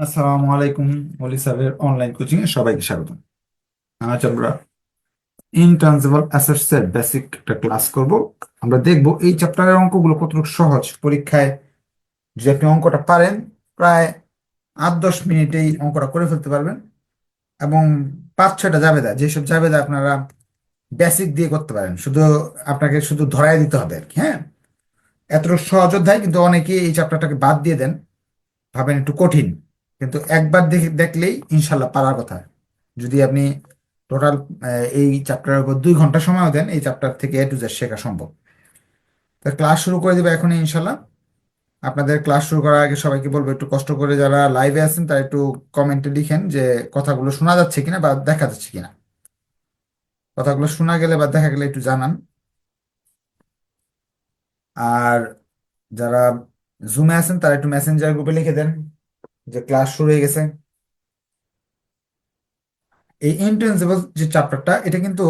আসসালামু আলাইকুম ওলি স্যারের অনলাইন কোচিং এ সবাইকে স্বাগত আজ আমরা ইনট্রান্সিবল অ্যাসেটস এর বেসিক একটা ক্লাস করব। আমরা দেখব এই চ্যাপ্টারের অঙ্কগুলো কতটুকু সহজ। পরীক্ষায় যদি আপনি অঙ্কটা পারেন, প্রায় আট দশ মিনিটেই অঙ্কটা করে ফেলতে পারবেন এবং পাঁচ ছয়টা জাবেদা, যেসব জাবেদা আপনারা বেসিক দিয়ে করতে পারেন, শুধু আপনাকে শুধু ধরায় দিতে হবে আর কি হ্যাঁ? এতটুকু সহজ অধ্যায়, কিন্তু অনেকে এই চ্যাপ্টারটাকে বাদ দিয়ে দেন। ভাবেন একটু কঠিন। কিন্তু একবার দেখে, দেখলেই ইনশাল্লাহ পারার কথা। যদি আপনি টোটাল এই চ্যাপ্টারের উপর দুই ঘণ্টা সময়ও দেন, এই চ্যাপ্টার থেকে এ টু জেড শেখা সম্ভব। তো ক্লাস শুরু করে দেবে এখনই ইনশাল্লাহ। আপনাদের ক্লাস শুরু করার আগে সবাইকে বলব, একটু কষ্ট করে যারা লাইভে আছেন, তারা একটু কমেন্টে লিখেন যে কথাগুলো শোনা যাচ্ছে কিনা বা দেখা যাচ্ছে কিনা। কথাগুলো শোনা গেলে বা দেখা গেলে একটু জানান। আর যারা জুমে আছেন, তারা একটু মেসেঞ্জার গ্রুপে লিখে দেন। যে ক্লাস শুরু হয়ে গেছে। এই ইন্টেন্সিবল যে চ্যাপ্টারটা এটা কিন্তু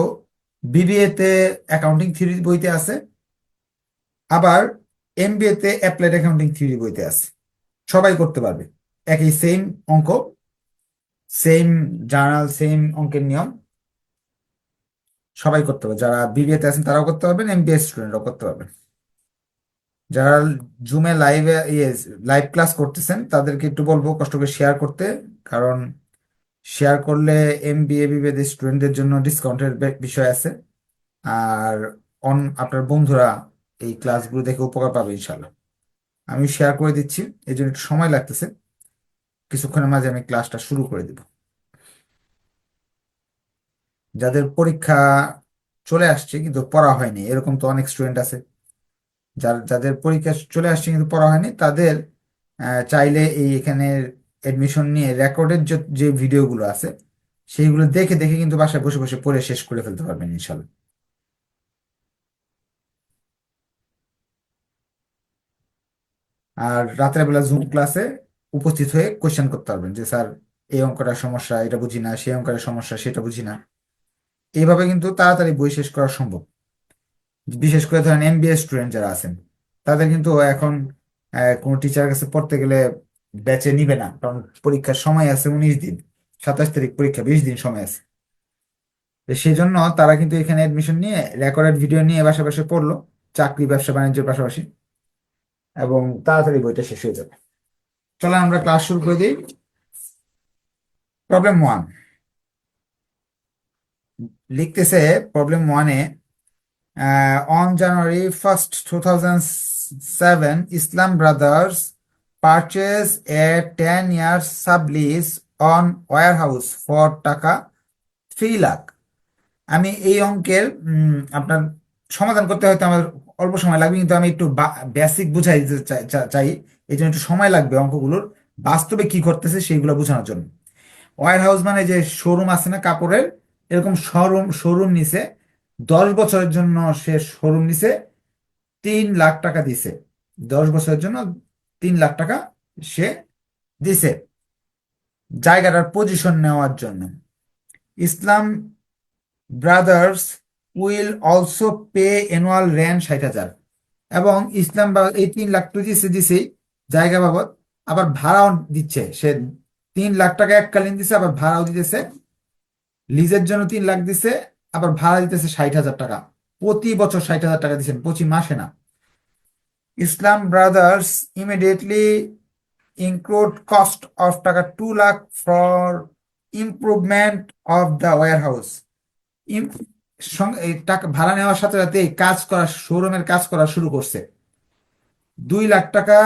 বিবিএ তে অ্যাকাউন্টিং থিওরি বইতে আছে, আবার এমবিএ তে অ্যাপ্লাইড অ্যাকাউন্টিং থিওরি বইতে আছে। সবাই করতে পারবে। একই সেম অঙ্ক সেম জার্নাল সেম অঙ্কের নিয়ম। সবাই করতে পারবে। যারা বিবিএ তে আছেন, তারাও করতে পারবেন এমবিএ স্টুডেন্টরাও করতে পারবেন। যারা জুমে লাইভে ইয়ে লাইভ ক্লাস করতেছেন, তাদেরকে একটু বলব কষ্ট করে শেয়ার করতে। কারণ শেয়ার করলে এম বি এ বিভেদ স্টুডেন্টদের জন্য ডিসকাউন্টের বিষয় আছে। আর অন, আপনার বন্ধুরা এই ক্লাসগুলো দেখে উপকার পাবে ইনশাল্লাহ আমি শেয়ার করে দিচ্ছি, এই জন্য একটু সময় লাগতেছে। কিছুক্ষণের মাঝে আমি ক্লাসটা শুরু করে দিব। যাদের পরীক্ষা চলে আসছে কিন্তু পড়া হয়নি, এরকম তো অনেক স্টুডেন্ট আছে। যার, যাদের পরীক্ষা চলে আসছে কিন্তু পড়া হয়নি, তাদের চাইলে এই এখানে এডমিশন নিয়ে রেকর্ডের যে ভিডিওগুলো আছে, সেইগুলো দেখে দেখে কিন্তু বাসায় বসে বসে পড়ে শেষ করে ফেলতে পারবেন ইনশাল্লাহ। আর রাতের বেলা জুম ক্লাসে উপস্থিত হয়ে কোয়েশ্চেন করতে পারবেন যে, স্যার, এই অঙ্কটার সমস্যা, এটা বুঝি না, সেই অঙ্কের সমস্যা, সেটা বুঝি না। এইভাবে কিন্তু তাড়াতাড়ি বই শেষ করা সম্ভব। বিশেষ করে ধরেন এমবিএ স্টুডেন্ট যারা আছেন, তাদের কিন্তু এখন কোনো টিচার কাছে পড়তে গেলে ব্যাচে নিবে না, কারণ পরীক্ষার সময় আছে উনিশ দিন, সাতাশ তারিখ পরীক্ষা, বিশ দিন সময় আছে। সেই জন্য তারা কিন্তু এখানে এডমিশন নিয়ে রেকর্ডেড ভিডিও নিয়ে বাসা পড়ল, চাকরি, ব্যবসা, বাণিজ্যের পাশাপাশি, এবং তাড়াতাড়ি বইটা শেষ হয়ে যাবে। চলো আমরা ক্লাস শুরু করে দিই। প্রবলেম ওয়ান লিখতেছে প্রবলেম ওয়ানে on January 1st, 2007, Islam Brothers purchased a 10-year sublease on warehouse for টাকা 3 লাখ আমি এই অঙ্কের আপনার সমাধান করতে হয়তো আমার অল্প সময় লাগবে কিন্তু আমি একটু বেসিক বুঝাই দিতে চাই এই জন্য একটু সময় লাগবে অঙ্কগুলোর। বাস্তবে কি করতেছে সেইগুলো বোঝানোর জন্য। ওয়ার হাউস মানে যে শোরুম আছে না কাপড়ের এরকম শোরুম শোরুম নিছে দশ বছরের জন্য সে শোরুম নিছে, তিন লাখ টাকা দিছে। দশ বছরের জন্য তিন লাখ টাকা সে দিছে। জায়গাটার পজিশন নেওয়ার জন্য। Islam brothers will also pay annual rent ষাট হাজার। এবং ইসলাম এই তিন লাখ তো দিছে দিছে জায়গা বাবদ আবার ভাড়াও দিচ্ছে। সে তিন লাখ টাকা এককালীন দিছে, আবার ভাড়াও দিতেছে। লিজের জন্য তিন লাখ দিছে। আবার ভাড়া দিতেছে ষাট হাজার টাকা। প্রতি বছর ষাট হাজার টাকা দিচ্ছেন, প্রতি মাসে না। Islam brothers immediately include cost of taka two lakh for improvement of the warehouse টাকা ভাড়া নেওয়ার সাথে সাথে কাজ করা শোরুমের কাজ করা শুরু করছে। দুই লাখ টাকা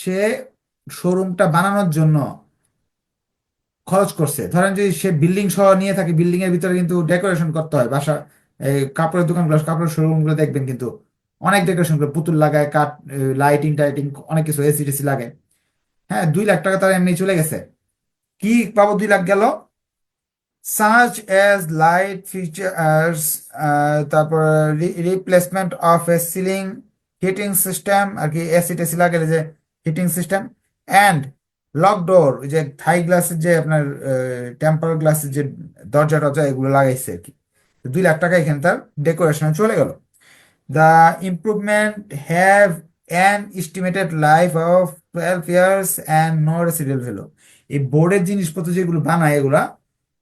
সে শোরুমটা বানানোর জন্য খরচ করছে। ধরেন যদি সে বিল্ডিং সহ নিয়ে থাকে বিল্ডিং এর ভিতরে কিন্তু ডেকোরেশন করতে হয়। বাসা, এই কাপড়ের দোকানগুলো, কাপড়ের শোরুমগুলো দেখবেন কিন্তু অনেক ডেকোরেশন করে পুতুল লাগায়, কাঠ লাইটিং টাইটিং অনেক কিছু এসি টেসি লাগে হ্যাঁ দুই লাখ টাকা তারা এমনি চলে গেছে। কি পাবো দুই লাখ গেল? সাচ এজ লাইট ফিচার্স তারপর replacement of a ceiling heating system আর কি এসি টেসি লাগালে যে heating system and lock door যে থাই গ্লাসের যে আপনার টেম্পার গ্লাসের যে দরজা টরজা, এগুলো লাগাইছে আর কি। দুই লাখ টাকা এখানে তার ডেকোরেশনে চলে গেল। The improvement have an estimated life of twelve years and no resident value এই বোর্ডের জিনিসপত্র যেগুলো বানায় এগুলা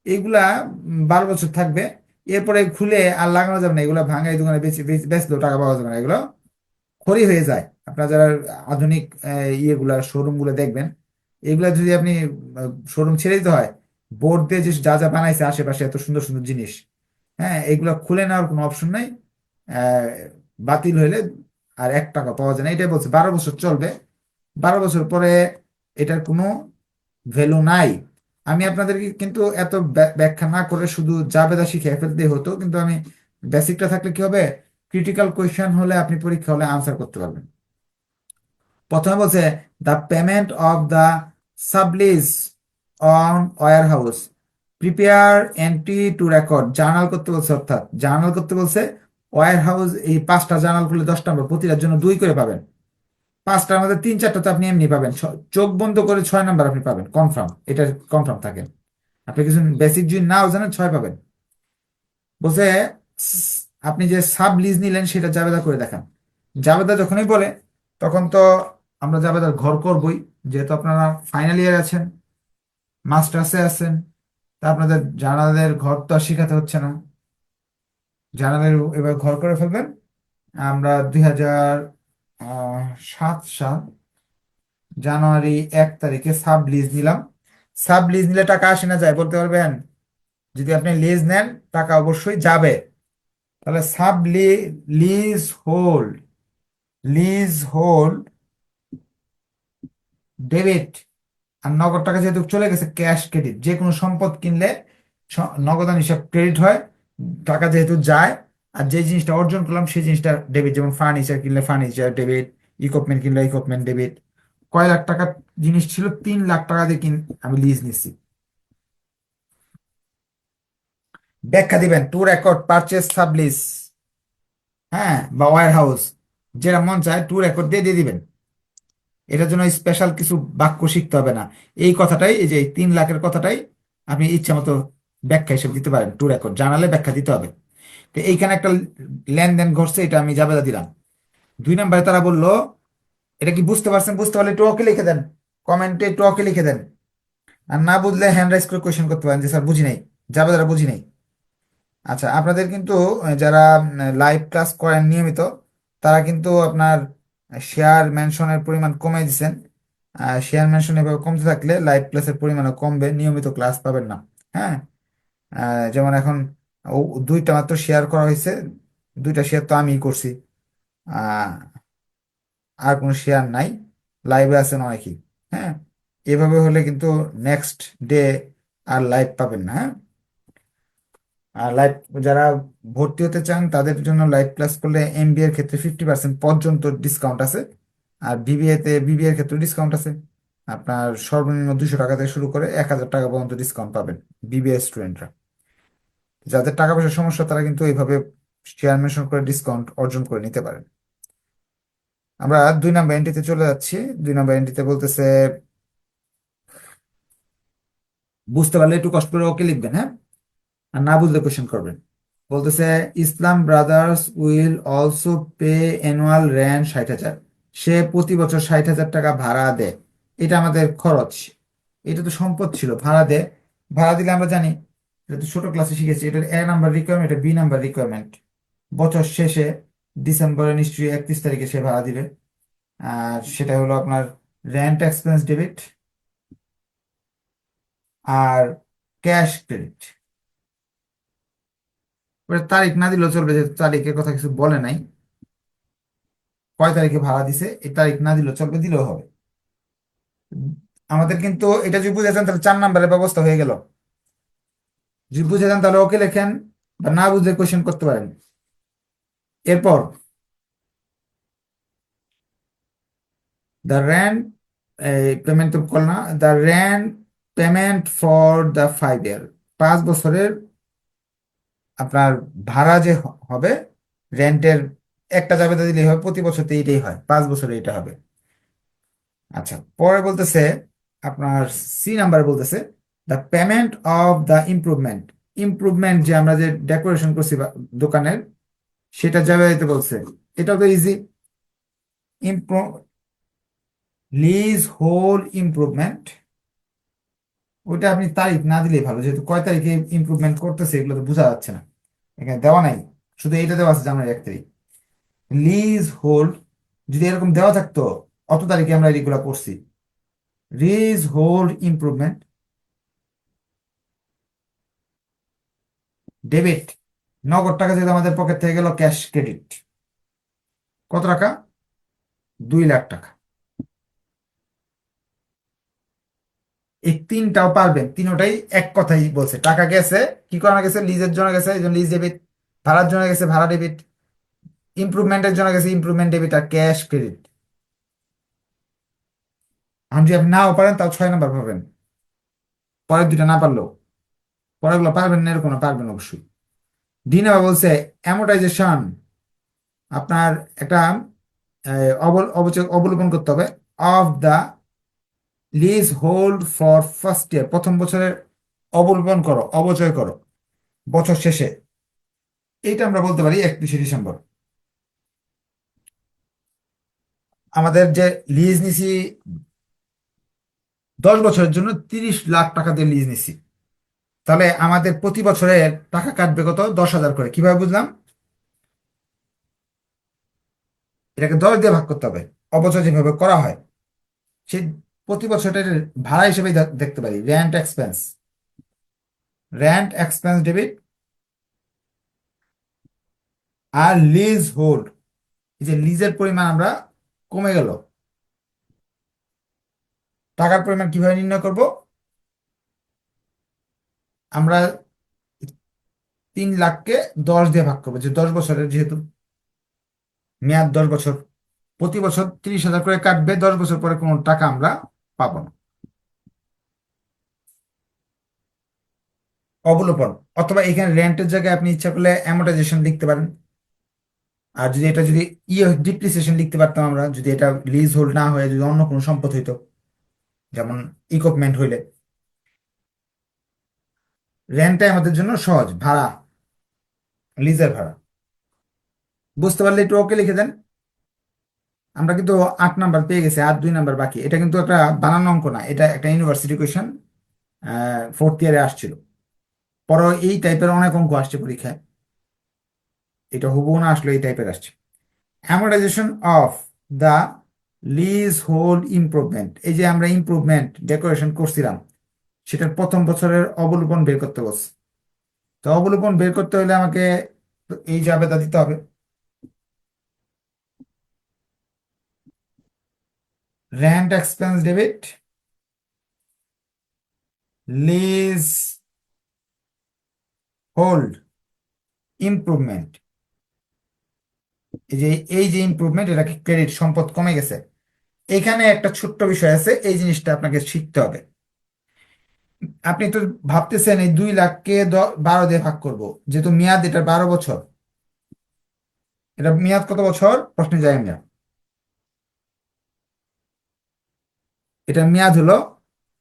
এগুলা বারো বছর থাকবে। এরপরে খুলে আর লাগানো যাবে না, এগুলো ভাঙাই দোকানে বেশি বেচ- বেচলেও টাকা পাওয়া যাবে না। এগুলো খড়ি হয়ে যায়। আপনার যারা আধুনিক ইয়েগুলা শোরুমগুলো দেখবেন এগুলা যদি আপনি শোরুম ছেড়ে দিতে হয় বোর্ড দিয়ে যে যা যা বানাইছে আশেপাশে এত সুন্দর সুন্দর জিনিস হ্যাঁ এগুলা খুলে নেওয়ার কোনো অপশন নাই বাতিল হইলে আর এক টাকা পাওয়া যায় না। এটাই বলছে, বারো বছর চলবে। বারো বছর পরে এটার কোনো ভ্যালু নাই। আমি আপনাদেরকে কিন্তু এত ব্য- ব্যাখ্যা না করে শুধু জাবেদা শিখে ফেলতে হতো, কিন্তু আমি বেসিকটা থাকলে কি হবে? ক্রিটিক্যাল কোয়েশ্চেন হলে আপনি পরীক্ষা হলে আনসার করতে পারবেন। প্রথমে বলছে the payment of the sublease on warehouse prepare entry to record journal করতে বলছে, অর্থাৎ জার্নাল করতে বলছে ওয়ার হাউস এই পাঁচটা জার্নাল করলে দশ নম্বর প্রতিটার জন্য দুই করে পাবেন। পাঁচটার মধ্যে তিন চারটা তো আপনি এমনি পাবেন। চোখ বন্ধ করে ছয় নাম্বার আপনি পাবেন কনফার্ম এটা কনফার্ম থাকেন আপনি কিছু বেসিক যদি নাও জানেন, ছয় পাবেন। বলছে আপনি যে সাব লিজ নিলেন সেটা জাবেদা করে দেখান। জাবেদা যখনই বলে, তখন তো আমরা জাবেদার ঘর করবই। যেহেতু আপনারা ফাইনাল ইয়ার আছেন মাস্টার্সে আছেন, তা আপনাদের জানালাদের ঘর তো আর শেখাতে হচ্ছে না। জানালার এবার ঘর করে ফেলবেন। আমরা দুই হাজার সাত সাল জানুয়ারি এক তারিখে সাব লিজ নিলাম। সাব লিজ নিলে টাকা আসে না যায় বলতে পারবেন? যদি আপনি লিজ নেন, টাকা অবশ্যই যাবে। তাহলে sub leasehold leasehold debit আর নগদ টাকা যেহেতু চলে গেছে, ক্যাশ ক্রেডিট, যে কোনো সম্পদ কিনলে নগদান হিসাব ক্রেডিট হয়, টাকা যেহেতু যায়, আর যে জিনিসটা অর্জন করলাম সেই জিনিসটা ডেবিট, যেমন ফার্নিচার কিনলে ফার্নিচার ডেবিট ইকুইপমেন্ট কিনলে ইকুইপমেন্ট ডেবিট কয় লাখ টাকার জিনিস ছিল, তিন লাখ টাকা দিয়ে কিন, আমি লিজ নিচ্ছি ব্যাখ্যা দিবেন টু রেকর্ড পারচেস সাবলিস হ্যাঁ বা ওয়ার হাউস যেটা মন চায় টু রেকর্ড দিয়ে দিয়ে দিবেন। এটার জন্য স্পেশাল কিছু বাক্য শিখতে হবে না। এই কথাটাই, এই যে তিন লাখের কথাটাই আপনি ইচ্ছা মতো ব্যাখ্যা হিসেবে দিতে পারেন টু রেকর্ড জানালে ব্যাখ্যা দিতে হবে। তো এইখানে একটা লেনদেন ঘটছে, এটা আমি জাবেদা দিলাম। দুই নম্বরে তারা বলল, এটা কি বুঝতে পারছেন? বুঝতে পারলে একটু ওকে লিখে দেন। কমেন্টে একটু ওকে লিখে দেন। আর না বুঝলে হ্যান্ড রাইজ করে কোয়েশ্চেন করতে পারেন যে, স্যার, বুঝি নাই। জাবেদারা বুঝি নাই। আচ্ছা আপনাদের কিন্তু, যারা লাইভ ক্লাস করেন নিয়মিত, তারা কিন্তু আপনার শেয়ার মেনশনের পরিমাণ কমে দিচ্ছেন শেয়ার মেনশন এভাবে কমতে থাকলে লাইভ ক্লাসের পরিমাণও কমবে, নিয়মিত ক্লাস পাবেন না হ্যাঁ? যেমন এখন দুইটা মাত্র শেয়ার করা হয়েছে, দুইটা শেয়ার তো আমিই করছি। আর কোনো শেয়ার নাই লাইভে আছেন অনেকেই হ্যাঁ? এভাবে হলে কিন্তু নেক্সট ডে আর লাইভ পাবেন না হ্যাঁ? আর লাইভ যারা ভর্তি হতে চান, তাদের জন্য লাইভ ক্লাস করলে এমবিএ এর ক্ষেত্রে ফিফটি পার্সেন্ট পর্যন্ত ডিসকাউন্ট আছে। আর বিবিএ তে বিবিএ এর ক্ষেত্রে ডিসকাউন্ট আছে। আপনার সর্বনিম্ন দুশো টাকা থেকে শুরু করে এক হাজার টাকা পর্যন্ত ডিসকাউন্ট পাবেন বিবিএ স্টুডেন্টরা যাদের টাকা পয়সার সমস্যা, তারা কিন্তু এইভাবে শেয়ার মেনশন করে ডিসকাউন্ট অর্জন করে নিতে পারেন। আমরা দুই নাম্বার এন্ট্রিতে চলে যাচ্ছি। দুই নাম্বার এন্ট্রিতে বলতেছে, বুঝতে পারলে একটু কষ্ট করে ওকে লিখবেন হ্যাঁ? আর না বুঝলে কোয়েশ্চেন করবেন। বলতেছে, Islam brothers will also pay annual rent ষাট হাজার। সে প্রতি বছর ষাট হাজার টাকা ভাড়া দেয়। এটা আমাদের খরচ। এটা তো সম্পদ ছিল, ভাড়া দেয়। ভাড়া দিলে আমরা জানি, এটা তো ছোট ক্লাসে শিখেছি, এটার এ নাম্বার রিকোয়ারমেন্ট এটা বি নাম্বার রিকোয়ারমেন্ট বছর শেষে ডিসেম্বরে নিশ্চয়ই একত্রিশ তারিখে সে ভাড়া দিবে। আর সেটা হলো আপনার রেন্ট এক্সপেন্স ডেবিট আর ক্যাশ ক্রেডিট তারিখ না দিলেও চলবে, যেহেতু তারিখের কথা কিছু বলে নাই। কয় তারিখে ভাড়া দিছে, এই তারিখ না দিলেও চলবে, দিলেও হবে। আমাদের কিন্তু এটা যদি বুঝে যান, তাহলে চার নাম্বারের ব্যবস্থা হয়ে গেল। যদি বুঝে যান, তাহলে ওকে লেখেন বা না বুঝে কোয়েশ্চেন করতে পারেন। এরপর দ্য র্যান্ট পেমেন্ট তো কল না the rent payment for the five year পাঁচ বছরের আপনার ভাড়া যে হবে রেন্টের একটা জাবেদা দিলেই হবে, প্রতি বছর তো এইটাই হয়, পাঁচ বছরে এটা হবে। আচ্ছা পরে বলতেছে, আপনার সি নাম্বার বলতেছে the payment of the improvement improvement যে আমরা যে ডেকোরেশন করছি দোকানের, সেটা যাবে দিতে বলছে এটাও তো easy improve leasehold improvement ওইটা আপনি তারিখ না দিলেই ভালো, যেহেতু কয় তারিখে ইমপ্রুভমেন্ট করতেছে, এগুলো তো বোঝা যাচ্ছে না। এখানে দেওয়া নাই। শুধু এইটা দেওয়া আছে জানুয়ারি এক তারিখ। লিজ হোল্ড যদি এরকম দেওয়া থাকতো, অত তারিখে আমরা এগুলো করছি। লিজ হোল্ড ইমপ্রুভমেন্ট ডেবিট নগদ টাকা যেহেতু আমাদের পকেট থেকে গেল ক্যাশ ক্রেডিট কত টাকা? দুই লাখ টাকা। এই তিনটাও পারবেন। তিনোটাই এক কথাই বলছে। টাকা গেছে, কি করানো গেছে? লিজের জন্য গেছে লিজ ডেবিট ভাড়ার জন্য গেছে, ভাড়া ডেবিট ইমপ্রুভমেন্টের জন্য গেছে ইমপ্রুভমেন্ট ডেবিট আর ক্যাশ ক্রেডিট আমি যদি আপনি নাও পারেন, তাও ছয় নাম্বার পাবেন। পরের দুটা না পারলেও। পরেরগুলো পারবেন না এরকম পারবেন অবশ্যই। ডি নাম্বার বলছে অ্যামোটাইজেশন আপনার একটা অবলোকন করতে হবে। Of the leasehold for first year. প্রথম বছরের অবলম্বন করো, অবচয় করো, বছর শেষে। এইটা আমরা বলতে পারি একত্রিশে ডিসেম্বর। আমাদের যে লিজ নিছি, দশ বছরের জন্য তিরিশ লাখ টাকা দিয়ে লিজ নিছি। তাহলে আমাদের প্রতি বছরে টাকা কাটবে কত? দশ হাজার করে। কীভাবে বুঝলাম? এটাকে দশ দিয়ে ভাগ করতে হবে। অবচয় যেভাবে করা হয়, সেই প্রতি বছর এটার ভাড়া হিসেবে দেখতে পারি। Rent expense rent expense debit আর লিজ হোল্ড এই যে লিজের পরিমাণ আমরা কমে গেল। টাকার পরিমাণ কীভাবে নির্ণয় করব? আমরা তিন লাখকে দশ দিয়ে ভাগ করব। যে দশ বছরের যেহেতু মেয়াদ দশ বছর, প্রতি বছর তিরিশ হাজার করে কাটবে, দশ বছর পরে কোনো টাকা আমরা পাবো না অবলোপন, অথবা এখানে রেন্টের জায়গায় আপনি ইচ্ছা করলে অ্যামোটাইজেশন লিখতে পারেন। আর যদি এটা যদি ইয়ে ডিপ্রিসিয়েশন লিখতে পারতাম আমরা, যদি এটা লিজ হোল্ড না হয়ে যদি অন্য কোনো সম্পদ হইতো, যেমন ইকুইপমেন্ট হইলে। রেন্টটাই আমাদের জন্য সহজ, ভাড়া লিজের ভাড়া। বুঝতে পারলে একটু ওকে লিখে দেন। আমরা কিন্তু আট নাম্বার পেয়ে গেছি, আর দুই নাম্বার বাকি। এটা কিন্তু একটা বানানো অঙ্ক না, এটা একটা ইউনিভার্সিটি কোয়েশন ফোর্থ ইয়ারে আসছিল। পরে এই টাইপের অনেক অঙ্ক আসছে পরীক্ষায়। এটা হুবহু না আসলে এই টাইপের আসছে। Amortisation of the leasehold improvement এই যে আমরা ইমপ্রুভমেন্ট ডেকোরেশন করছিলাম, সেটার প্রথম বছরের অবলোপন বের করতে বলছে। তো অবলোপন বের করতে হলে আমাকে এই জাবেদা দিতে হবে। Rent expense debit leasehold improvement এই যে এই যে ইমপ্রুভমেন্ট এটাকে ক্রেডিট সম্পদ কমে গেছে। এখানে একটা ছোট্ট বিষয় আছে, এই জিনিসটা আপনাকে শিখতে হবে। আপনি তো ভাবতেছেন এই দুই লাখকে বারো দিয়ে ভাগ করব, যেহেতু মেয়াদ এটা বারো বছর। এটা মেয়াদ কত বছর? প্রশ্নে যাই আমরা এটা মেয়াদ হলো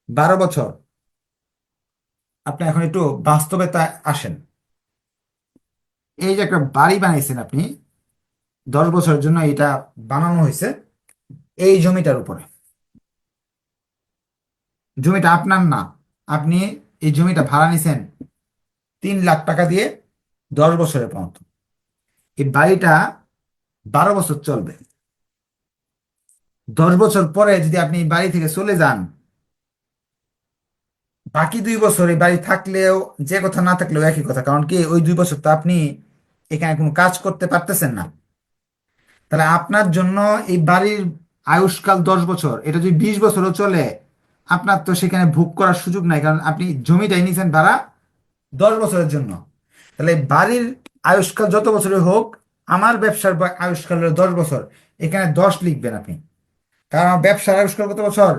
বারো বছর। আপনি এখন একটু বাস্তবেতা আসেন। এই যে একটা বাড়ি বানাইছেন আপনি, দশ বছরের জন্য এটা বানানো হয়েছে এই জমিটার উপরে। জমিটা আপনার না, আপনি এই জমিটা ভাড়া নিছেন তিন লাখ টাকা দিয়ে দশ বছরের পর্যন্ত এই বাড়িটা বারো বছর চলবে। দশ বছর পরে যদি আপনি বাড়ি থেকে চলে যান, বাকি দুই বছর এই বাড়ি থাকলেও, যে কথা না থাকলেও একই কথা। কারণ কি, ওই দুই বছর তো আপনি এখানে কোনো কাজ করতে পারতেছেন না। তাহলে আপনার জন্য এই বাড়ির আয়ুষ্কাল দশ বছর, এটা যদি বিশ বছরও চলে, আপনার তো সেখানে ভোগ করার সুযোগ নাই। কারণ আপনি জমিটাই নিয়েছেন ভাড়া দশ বছরের জন্য। তাহলে বাড়ির আয়ুষ্কাল যত বছরের হোক, আমার ব্যবসার আয়ুষ্কাল হলো দশ বছর, এখানে দশ লিখবেন আপনি। কারণ আমার ব্যবসার আয়ুষ্কাল কত বছর,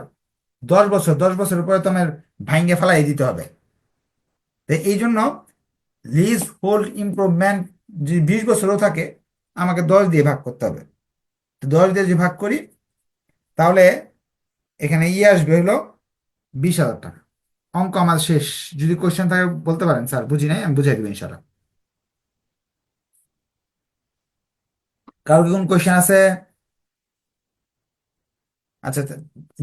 দশ বছর, দশ বছরের পরে তো আমার ভাঙ্গে ফেলাই দিতে হবে। তো এই জন্য লিজ হোল্ড ইমপ্রুভমেন্ট যদি বিশ বছরও থাকে, আমাকে দশ দিয়ে ভাগ করতে হবে। তো দশ দিয়ে যদি ভাগ করি, তাহলে এখানে ইয়ে আসবে হলো বিশ হাজার টাকা। অঙ্ক আমার শেষ। যদি কোয়েশ্চেন থাকে বলতে পারেন, স্যার, বুঝি নাই, আমি বুঝাই দেবো ইনশাল্লাহ কারও কি কোন কোয়েশ্চেন আছে? আচ্ছা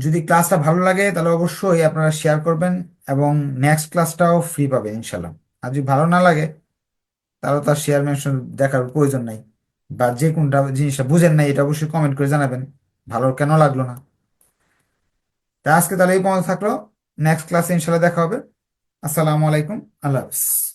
যদি ক্লাসটা ভালো লাগে তাহলে অবশ্যই আপনারা শেয়ার করবেন এবং নেক্সট ক্লাসটাও ফ্রি পাবেন ইনশাল্লাহ আর যদি ভালো না লাগে, তাহলে তার শেয়ার মেনশন দেখার প্রয়োজন নাই। বা যে কোনটা জিনিসটা বুঝেন নাই, এটা অবশ্যই কমেন্ট করে জানাবেন। ভালো কেন লাগল না? তা আজকে তাহলে এই পর্যন্ত থাকল। নেক্সট ক্লাসে ইনশাল্লাহ দেখা হবে। আসসালামু আলাইকুম। আল্লাহ হাফিজ।